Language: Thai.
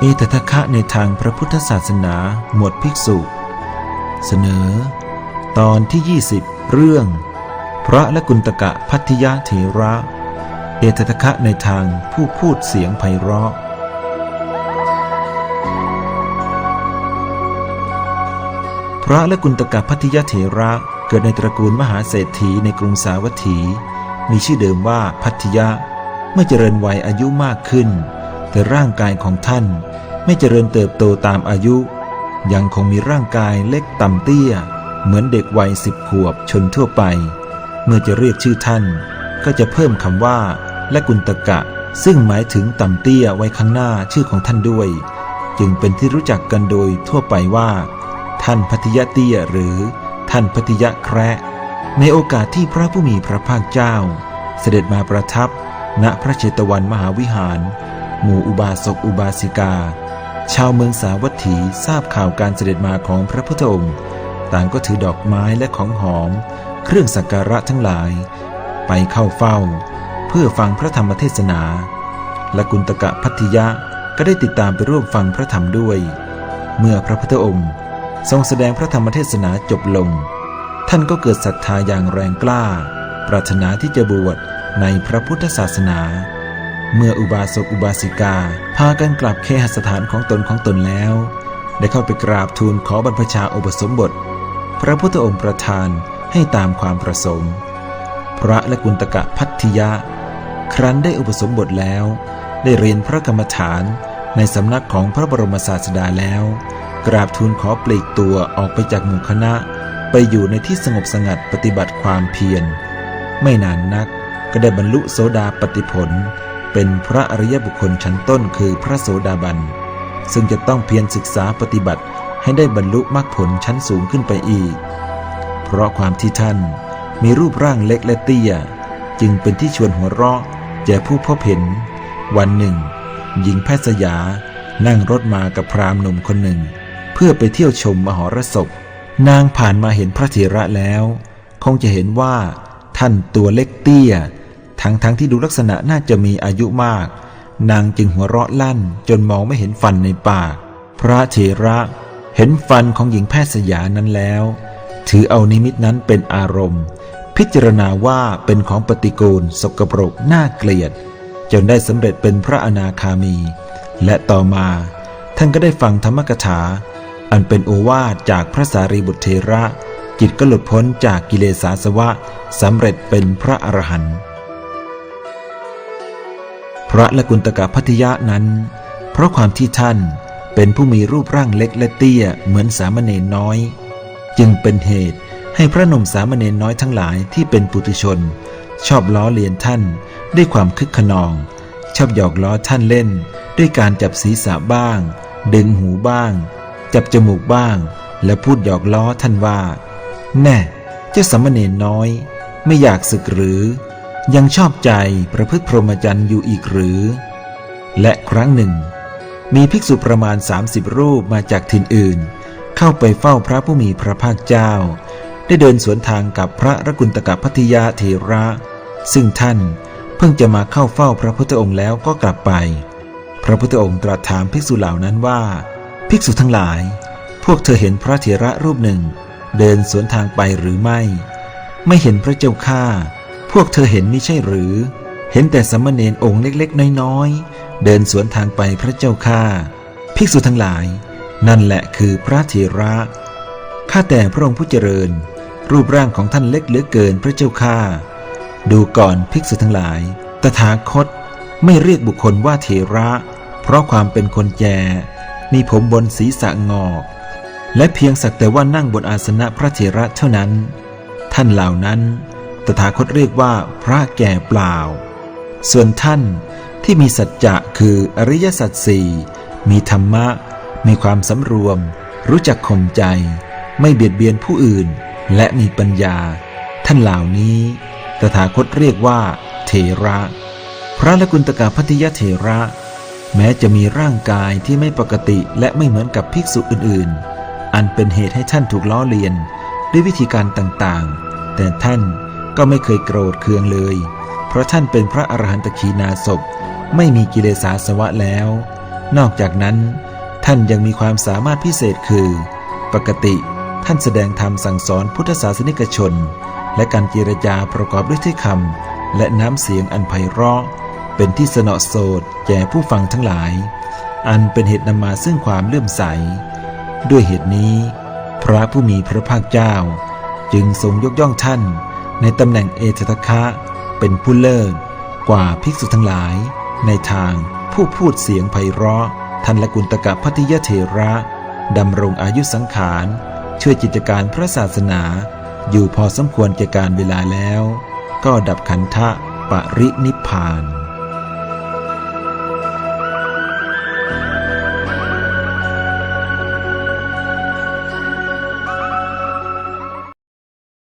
เอตทะคะในทางพระพุทธศาสนาหมวดภิกษุ เสนอ ตอนที่ 20 เรื่อง พระและกุณตกะพัทยาเถระ เอตทะคะในทางผู้พูดเสียงไพเราะ พระและกุณตกะพัทยาเถระเกิดในตระกูลมหาเศรษฐีในกรุงสาวัตถี มีชื่อเดิมว่าพัทยะเมื่อเจริญวัยอายุมากขึ้นแต่ร่างกายของท่าน ไม่เจริญเติบโตตามอายุ ยังคงมีร่างกายเล็กต่ำเตี้ย เหมือนเด็กวัยสิบขวบชนทั่วไป เมื่อจะเรียกชื่อท่าน ก็จะเพิ่มคำว่า และกุณตกะ ซึ่งหมายถึงต่ำเตี้ยไว้ข้างหน้าชื่อของท่านด้วย จึงเป็นที่รู้จักกันโดยทั่วไปว่า ท่านพัทยะเตี้ยหรือท่านพัทยะแคระในโอกาสที่พระผู้มีพระภาคเจ้า เสด็จมาประทับ ณพระเชตวันมหาวิหาร หมู่อุบาสกอุบาสิกา ชาวเมืองสาวัตถีทราบข่าวการเสด็จมาของพระพุทธองค์ ต่างก็ถือดอกไม้และของหอม เครื่องสักการะทั้งหลาย ไปเข้าเฝ้า เพื่อฟังพระธรรมเทศนาและกุณตกะพัทยะก็ได้ติดตามไปร่วมฟังพระธรรมด้วย เมื่อพระพุทธองค์ทรงแสดงพระธรรมเทศนาจบลง ท่านก็เกิดศรัทธาอย่างแรงกล้า ปรารถนาที่จะบวชในพระพุทธศาสนา เมื่ออุบาสกอุบาสิกา พากันกลับเคหสถานของตนของตนแล้ว ได้เข้าไปกราบทูลขอบรรพชาอุปสมบท พระพุทธองค์ประทานให้ตามความประสงค์ พระและกุณตกะพัทธิยะ ครั้นได้อุปสมบทแล้ว ได้เรียนพระกรรมฐานในสำนักของพระบรมศาสดาแล้ว กราบทูลขอปลีกตัวออกไปจากหมู่คณะ ไปอยู่ในที่สงบสงัดปฏิบัติความเพียร ไม่นานนักก็ได้บรรลุโสดาปติผล เป็นพระอริยบุคคลชั้นต้นคือพระโสดาบัน ซึ่งจะต้องเพียรศึกษาปฏิบัติให้ได้บรรลุมรรคผลชั้นสูงขึ้นไปอีก เพราะความที่ท่านมีรูปร่างเล็กและเตี้ย จึงเป็นที่ชวนหัวเราะแก่ผู้พบเห็น วันหนึ่ง หญิงแพทย์สยา นั่งรถมากับพราหมณ์หนุ่มคนหนึ่ง เพื่อไปเที่ยวชมมหรสพ นางผ่านมาเห็นพระเถระแล้ว คงจะเห็นว่าท่านตัวเล็กเตี้ย ทั้งทั้งที่ดูลักษณะน่าจะมีอายุมาก นางจึงหัวเราะลั่นจนมองไม่เห็นฟันในปาก พระเถระเห็นฟันของหญิงแพทย์สยานั้นแล้ว ถือเอานิมิตนั้นเป็นอารมณ์ พิจารณาว่าเป็นของปฏิกูล สกปรกน่าเกลียด จนได้สำเร็จเป็นพระอนาคามี และต่อมาท่านก็ได้ฟังธรรมกถา อันเป็นโอวาทจากพระสารีบุตรเทระ จิตก็หลุดพ้นจากกิเลสอาสวะสำเร็จเป็นพระอรหันต์ พระละกุณตกะพัทยะนั้น เพราะความที่ท่านเป็นผู้มีรูปร่างเล็กและเตี้ยเหมือนสามเณรน้อย จึงเป็นเหตุให้พระนมสามเณรน้อยทั้งหลายที่เป็นปุถุชน ชอบล้อเลียนท่านด้วยความคึกขนอง ชอบหยอกล้อท่านเล่น ด้วยการจับศีรษะบ้าง ดึงหูบ้าง จับจมูกบ้าง และพูดหยอกล้อท่านว่า แน่ เจ้าสามเณรน้อย ไม่อยากศึกหรือ ยังชอบใจประพฤติพรหมจรรย์อยู่อีกหรือ และครั้งหนึ่ง มีภิกษุประมาณ 30 รูปมาจากถิ่นอื่น เข้าไปเฝ้าพระผู้มีพระภาคเจ้า ได้เดินสวนทางกับพระรกุณตกะพัทยาเถระ ซึ่งท่านเพิ่งจะมาเข้าเฝ้าพระพุทธองค์แล้วก็กลับไป พระพุทธองค์ตรัสถามภิกษุเหล่านั้นว่า ภิกษุทั้งหลาย พวกเธอเห็นพระเถระรูปหนึ่ง เดินสวนทางไปหรือไม่ ไม่เห็นพระเจ้าข้า พวกเธอเห็นมิใช่หรือ เห็นแต่สามเณรองค์เล็กๆ น้อยๆ เดินสวนทางไปพระเจ้าข้าภิกษุทั้งหลาย นั่นแหละคือพระเถระข้าแต่พระองค์ผู้เจริญ รูปร่างของท่านเล็กเหลือเกินพระเจ้าข้าดูก่อนภิกษุทั้งหลาย ตถาคตไม่เรียกบุคคลว่าเถระ เพราะความเป็นคนแก่มีผมบนศีรษะงอก และเพียงสักแต่ว่านั่งบนอาสนะพระเถระเท่านั้น ท่านเหล่านั้น ตถาคตเรียกว่าพระแก่เปล่า ส่วนท่านที่มีสัจจะคืออริยสัจสี่มีธรรมะ มีความสำรวม รู้จักข่มใจ ไม่เบียดเบียนผู้อื่น และมีปัญญา ท่านเหล่านี้ตถาคตเรียกว่า เถระ พระละกุณตกาพัทยเถระ แม้จะมีร่างกายที่ไม่ปกติและไม่เหมือนกับภิกษุอื่นๆ อันเป็นเหตุให้ท่านถูกล้อเลียนด้วยวิธีการต่างๆ แต่ท่าน ก็ไม่เคยโกรธเคืองเลย เพราะท่านเป็นพระอรหันตขีนาศพไม่มีกิเลสาสวะแล้ว นอกจากนั้น ท่านยังมีความสามารถพิเศษคือ ปกติท่านแสดงธรรมสั่งสอนพุทธศาสนิกชน และการเจรจาประกอบด้วยถ้อยคำและน้ำเสียงอันไพเราะ เป็นที่สนอโสดแก่ผู้ฟังทั้งหลาย อันเป็นเหตุนำมาซึ่งความเลื่อมใส ด้วยเหตุนี้ พระผู้มีพระภาคเจ้า จึงทรงยกย่องท่าน ในตำแหน่งเอตทะคะ เป็นผู้เลิศกว่าภิกษุทั้งหลาย ในทางผู้พูดเสียงไพเราะท่านละกุลตกะพัทยเถระดำรงอายุสังขาร ช่วยกิจการพระศาสนา อยู่พอสมควรแก่การเวลาแล้ว ก็ดับขันธะปรินิพพาน